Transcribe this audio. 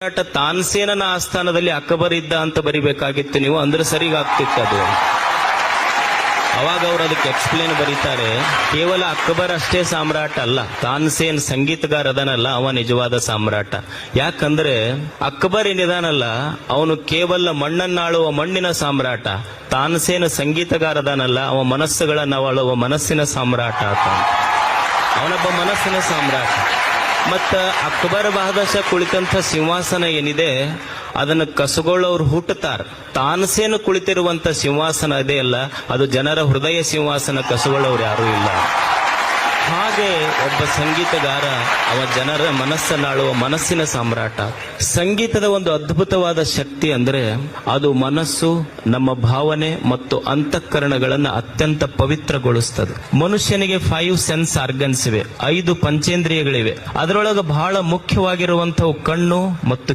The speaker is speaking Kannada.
ಸಾಮ್ರಾಟ ತಾನ್ಸೇನನ ಆಸ್ಥಾನದಲ್ಲಿ ಅಕ್ಬರ್ ಇದ್ದ ಅಂತ ಬರಿಬೇಕಾಗಿತ್ತು ನೀವು, ಅಂದ್ರೆ ಸರಿಗಾಗ್ತಿತ್ತು ಅದು. ಅವಾಗ ಅವರು ಅದಕ್ಕೆ ಎಕ್ಸ್ಪ್ಲೇನ್ ಬರೀತಾರೆ, ಕೇವಲ ಅಕ್ಬರ್ ಅಷ್ಟೇ ಸಾಮ್ರಾಟ ಅಲ್ಲ, ತಾನ್ಸೇನ್ ಸಂಗೀತಗಾರ ಅದನಲ್ಲ ಅವ ನಿಜವಾದ ಸಾಮ್ರಾಟ. ಯಾಕಂದ್ರೆ ಅಕ್ಬರ್ ಏನಿದಾನಲ್ಲ ಅವನು ಕೇವಲ ಮಣ್ಣನ್ನಾಳುವ ಮಣ್ಣಿನ ಸಾಮ್ರಾಟ, ತಾನ್ಸೇನ ಸಂಗೀತಗಾರ ಅದಾನಲ್ಲ ಅವ ಮನಸ್ಸುಗಳನ್ನ ಆಳುವ ಮನಸ್ಸಿನ ಸಾಮ್ರಾಟ ಅಂತ. ಅವನೊಬ್ಬ ಮನಸ್ಸಿನ ಸಾಮ್ರಾಟ. ಮತ್ತ ಅಕ್ಬರ್ ಬಹದಶ ಕುಳಿತಂಥ ಸಿಂಹಾಸನ ಏನಿದೆ, ಅದನ್ನು ಕಸುಗೊಳ್ಳೋರು ಹುಟ್ಟುತ್ತಾರ. ತಾನಸೇನು ಕುಳಿತಿರುವಂತ ಸಿಂಹಾಸನ ಇದೆಯಲ್ಲ ಅದು ಜನರ ಹೃದಯ ಸಿಂಹಾಸನ, ಕಸುಗೊಳ್ಳೋರು ಯಾರೂ ಇಲ್ಲ. ಹಾಗೆ ಒಬ್ಬ ಸಂಗೀತಗಾರ, ಅವ ಜನರ ಮನಸ್ಸನ್ನಾಳುವ ಮನಸ್ಸಿನ ಸಾಮ್ರಾಟ. ಸಂಗೀತದ ಒಂದು ಅದ್ಭುತವಾದ ಶಕ್ತಿ ಅಂದ್ರೆ ಅದು ಮನಸ್ಸು, ನಮ್ಮ ಭಾವನೆ ಮತ್ತು ಅಂತಃಕರಣಗಳನ್ನು ಅತ್ಯಂತ ಪವಿತ್ರಗೊಳಿಸ್ತದೆ. ಮನುಷ್ಯನಿಗೆ ಫೈವ್ ಸೆನ್ಸ್ ಆರ್ಗನ್ಸ್ ಇವೆ, ಐದು ಪಂಚೇಂದ್ರಿಯಗಳಿವೆ. ಅದರೊಳಗೆ ಬಹಳ ಮುಖ್ಯವಾಗಿರುವಂತವು ಕಣ್ಣು ಮತ್ತು